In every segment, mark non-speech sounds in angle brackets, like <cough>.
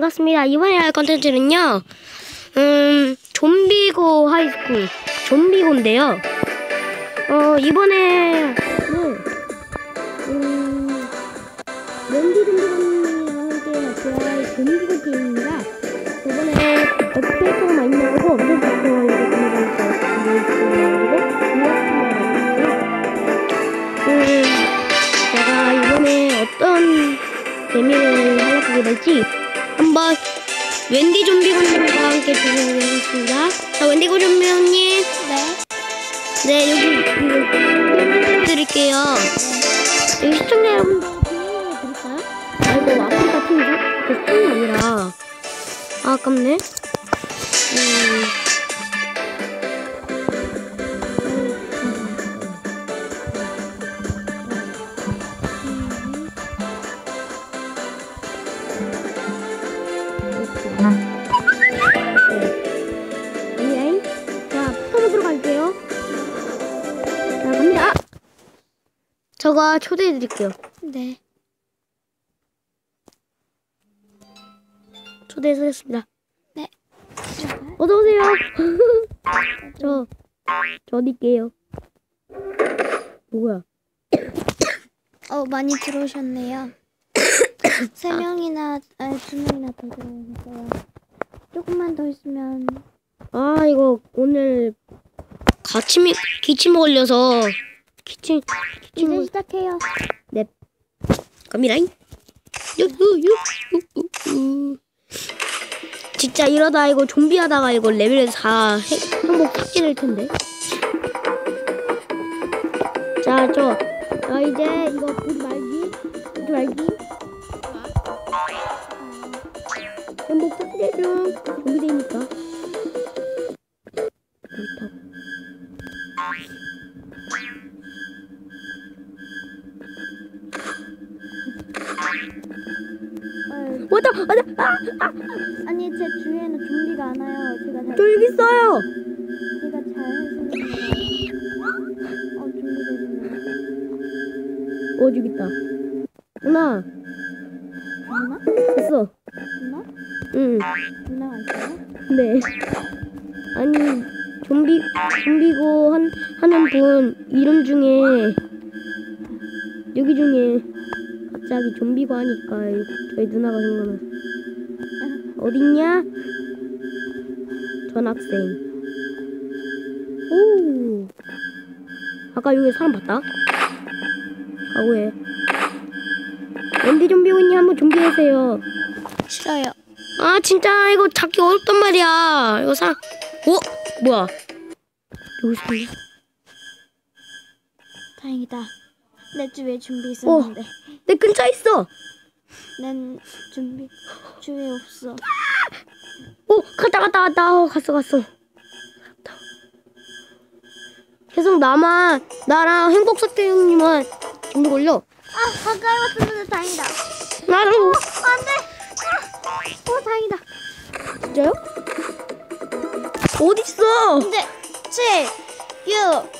반갑습니다. 이번에 할 컨텐츠는요, 음, 좀비고 하이스쿨, 좀비고인데요. 어, 이번에는, 음, 랜디 좀비고님과 함께 같이 할 좀비고 게임입니다. 저번에 업데이트가 많이 나오고 좋고 이렇게 준비했어가지고, 음, 제가 이번에 어떤 재미를 활약하게 될지 한번 웬디 좀비 군님과 함께 진행하겠습니다. 자, 웬디 좀비 군님. 네. 네, 여기 이거 드릴게요. 여기 시청자 여러분들 드릴까요? 아, 이거 아프리카 팀이죠? 그 팀이 아니라. 아, 아깝네. 음. 저가 초대해 드릴게요. 네. 초대해드렸습니다. 네. 어서 오세요. <laughs> 저, 저 어딜게요. 누구야? 어, 많이 들어오셨네요. <coughs> 세 명이나, 아니, 두 명이나 더 들어오셨어요. 조금만 더 있으면, 아, 이거 오늘 가침이, 기침 걸려서 기침, 기침 이제 걸 시작해요. 네. 유후, 진짜 이러다 이거 좀비 하다가 이거 레벨 4 행- 행복 삭제될 텐데. 자, 저, 저 이제 이거 보지 말기, 보지 말기. 행복 삭제 중. 좀비 되니까. 왔다, 왔다, 아, 아, 아니, 제 주위에는 좀비가 안 와요. 제가 잘, 저 여기 있어요. 제가 잘 해주는 거라. 어, 좀비 되는 어, 저기 있다. 누나, 누나? 됐어. 누나? 응, 누나가 있어요? 네. 아니, 좀비, 좀비고 한, 하는 분 이름 중에, 여기 중에 갑자기 좀비고 하니까 저희 누나가 생각나. 어딨냐? 전학생. 오. 아까 여기 사람 봤다? 아우에. wen디 좀비군님 한번 좀비해세요. 싫어요. 아 진짜 이거 잡기 어렵단 말이야 이거 사 어? 뭐야 여기 있었네 다행이다. 내 주위에 준비 있었는데. 내 근처에 있어 난 준비 주위에 없어. 오 갔다 갔다 갔다 어, 갔어 갔어. 계속 나만 나랑 행복사태 형님만 좀비 걸려 아, 가까이 왔었는데 다행이다. 나도 안 돼! 아, 어, 다행이다. 진짜요? 어딨어 이제 7, 6,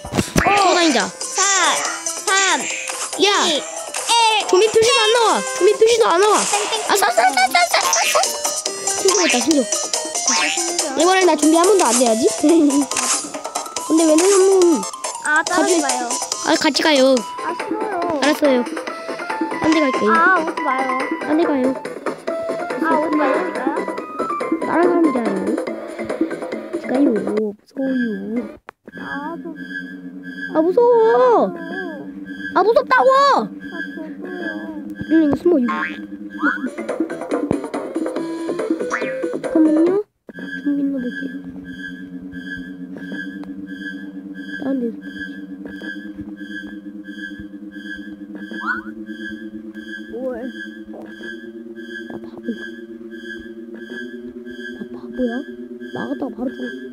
돌아다니자 4, 3, 야 2, 1. 좀비 표시도 안 나와 표시도 안 나와. 아싸싸싸싸싸 신고했다 신고 땡땡. 이번엔 나 준비 한 번도 안 돼야지. <laughs> 근데 왜 너무 아, 따라오지 가지- 마요. 아 같이 가요. 아, 싫어요. 알았어요. 딴데 갈게요. 아, 오지 마요. 딴데 가요. 아, 오지 말라니까요. 따라가면 되잖아요. 가요. 무서워요. 아, 저, 아 무서워. 어. 아 무섭다고. 잠깐만요. 준비 넣어볼게요. 다른 데서 뭘? 나 바보야. 나 바보야? 나갔다가 바로 죽어.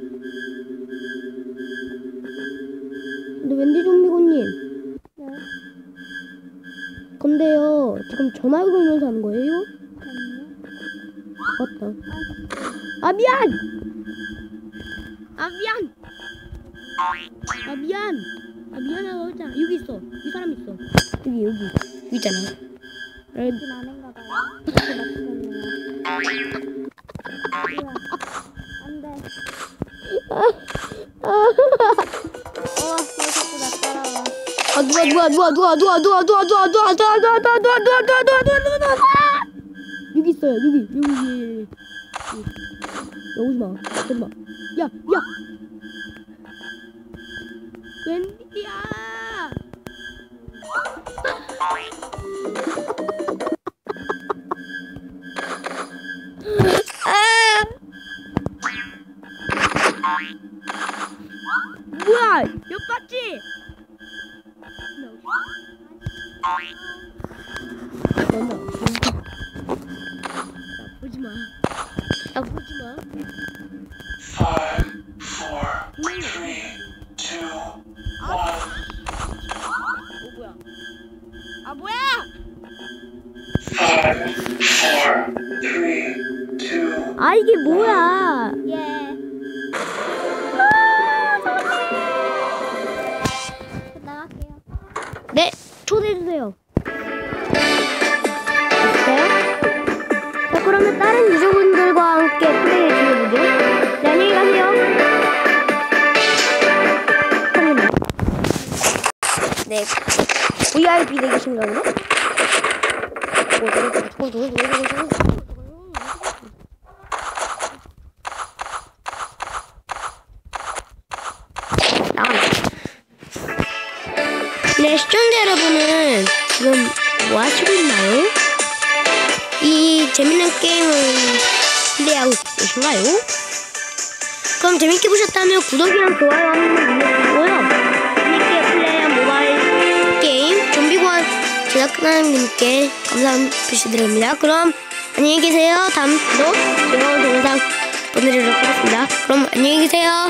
근데요, 지금 전화 걸면서 하는 거예요? 맞다. 아, 미안! 아, 미안! 아, 미안! 아, 미안하다고 했잖아. 여기 있어. 이 사람 있어. 여기, 여기. 여기 있잖아. 아, 봐요. 이렇게 맞추셨네요. 안돼. 아, 어, 왜 자꾸 나 따라와? 아 누가 누가 누가 누가 누가 누가 누가 누가 누가 누가 누가 누가 누가 누가 누가 누가 누가 누가 누가 여기 있어요 여기 여기 여기 여기 오지 마 오지 마. 야 야. 웬일이야? 아! 뭐야? 옆 봤지? 너는 나 보지 마. 나 보지 마. Five, four, three, two, one. 어 뭐야? 아 뭐야? Five, four, three, two, 아 이게 뭐야? 초대해 주세요. 됐어요? 자, 그러면 다른 유저분들과 함께 플레이 중해보죠. 네, 안녕히 가세요. 네, VIP 되겠신가 보네? 나가네. 여러분은 지금 뭐 하시고 있나요? 이 재밌는 게임을 플레이하고 계신가요? 그럼 재밌게 보셨다면 구독이랑 좋아요 한 번만 눌러주시고요. 재밌게 플레이한 모바일 게임 좀비관 제작하나님께 감사 표시드립니다. 그럼 안녕히 계세요. 다음 또 즐거운 동영상 보내드리도록 하겠습니다. 그럼 안녕히 계세요.